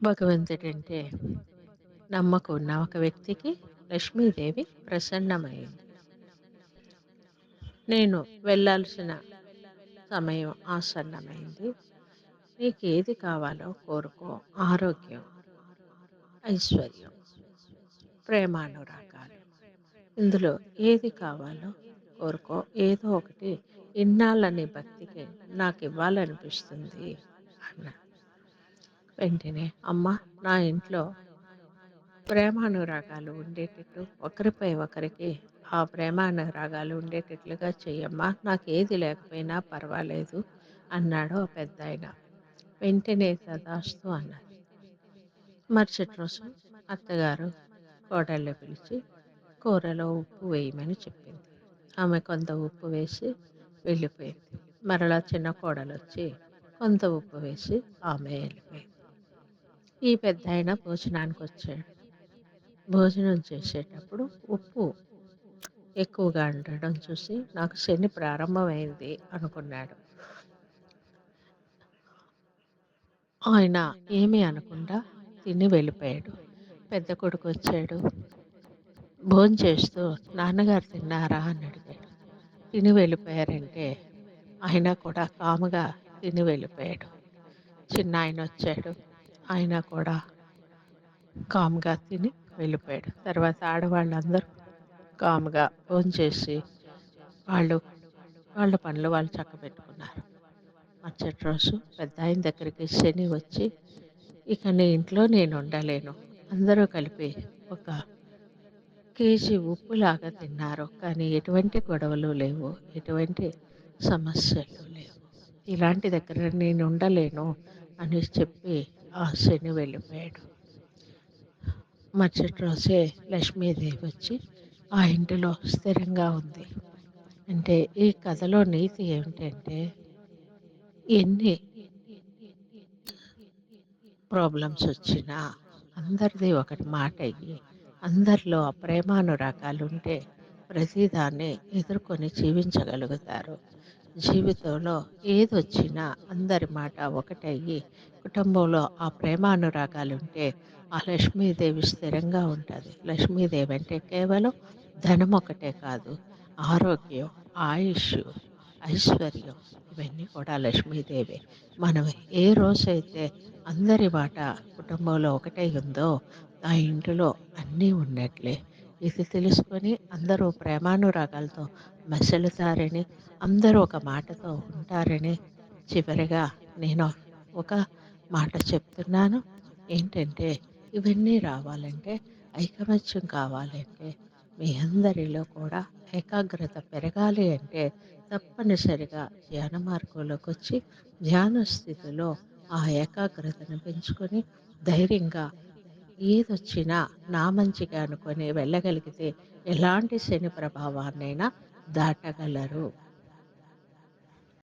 భగవంతుడంటే నమ్మకం ఉన్న ఒక వ్యక్తికి లక్ష్మీదేవి ప్రసన్నమైంది. నేను వెళ్ళాల్సిన సమయం ఆసన్నమైంది. నీకు ఏది కావాలో కోరుకో. ఆరోగ్యం, ఐశ్వర్యం, ప్రేమానురాగాలు. ఇందులో ఏది కావాలో కోరుకో. ఏదో ఒకటి ఇన్నాళ్ళని భక్తికి నాకు ఇవ్వాలనిపిస్తుంది అన్నాడు. వెంటనే అమ్మ నా ఇంట్లో ప్రేమానురాగాలు ఉండేటట్టు ఒకరిపై ఒకరికి ఆ ప్రేమానురాగాలు ఉండేటట్లుగా చెయ్యమ్మా నాకేది లేకపోయినా పర్వాలేదు అన్నాడు ఆ పెద్దాయన. వెంటనే సదాస్తు అన్నారు మరుసటి రోజు అత్తగారు కోడళ్ళు పిలిచి కూరలో ఉప్పు వేయమని చెప్పింది. ఆమె కొంత ఉప్పు వేసి వెళ్ళిపోయింది. మరలా చిన్న కోడలు వచ్చి కొంత ఉప్పు వేసి ఆమె వెళ్ళిపోయింది. ఈ పెద్దాయన భోజనానికొచ్చాడు. భోజనం చేసేటప్పుడు ఉప్పు ఎక్కువగా ఉండడం చూసి నాకు శని ప్రారంభమైంది అనుకున్నాడు. ఆయన ఏమీ అనకుండా తిని వెళ్ళిపోయాడు. పెద్ద కొడుకు వచ్చాడు భోజనం చేస్తూ నాన్నగారు తిన్నారా అని అడిగాడు. తిని వెళ్ళిపోయారంటే ఆయన కూడా కాముగా తిని వెళ్ళిపోయాడు. చిన్న ఆయన ఆయన కూడా కామ్‌గా తిని వెళ్ళిపోయాడు. తర్వాత ఆడవాళ్ళందరూ కామ్‌గా భోంచేసి వాళ్ళు వాళ్ళ పనులు వాళ్ళు చక్కబెట్టుకున్నారు. మరుసటి రోజు పెద్దాయన దగ్గరికి శని వచ్చి, "ఇక నీ ఇంట్లో నేను ఉండలేను. అందరూ కలిపి ఒక కేజీ ఉప్పులాగా తిన్నారు. కానీ ఎటువంటి గొడవలు లేవు. ఎటువంటి సమస్యలు లేవు. ఇలాంటి దగ్గర నేను ఉండలేను" అని చెప్పి ఆ శని వెళ్ళిపోయాడు. మరుసటి రోజే లక్ష్మీదేవి వచ్చి ఆ ఇంటిలో స్థిరంగా ఉంది. అంటే ఈ కథలో నీతి ఏమిటంటే ఎన్ని ప్రాబ్లమ్స్ వచ్చినా అందరిది ఒకటి మాట అయ్యి అందరిలో ప్రేమానురాగాలు ఉంటే ప్రతిదాన్ని ఎదుర్కొని జీవించగలుగుతారు. జీవితంలో ఏదొచ్చినా అందరి మాట ఒకటయ్యి కుటుంబంలో ఆ ప్రేమానురాగాలు ఉంటే ఆ లక్ష్మీదేవి స్థిరంగా ఉంటుంది లక్ష్మీదేవి అంటే కేవలం ధనం ఒకటే కాదు. ఆరోగ్యం, ఆయుష్ ఐశ్వర్యం ఇవన్నీ కూడా లక్ష్మీదేవి మనం ఏ రోజైతే అందరి మాట కుటుంబంలో ఒకటై ఉందో ఆ ఇంటిలో అన్నీ ఉన్నట్లే. ఇది తెలుసుకొని అందరూ ప్రేమానురాగాలతో మసలుతారని, అందరూ ఒక మాటతో ఉంటారని చివరిగా నేను ఒక మాట చెప్తున్నాను. ఏంటంటే ఇవన్నీ రావాలంటే ఐకమత్యం కావాలంటే మీ అందరిలో కూడా ఏకాగ్రత పెరగాలి అంటే తప్పనిసరిగా ధ్యాన మార్గంలోకి వచ్చి ధ్యాన స్థితిలో ఆ ఏకాగ్రతను పెంచుకొని ధైర్యంగా ఏదొచ్చినా నా మంచిగా అనుకొని వెళ్ళగలిగితే ఎలాంటి శని ప్రభావాన్నైనా దాటగలరు.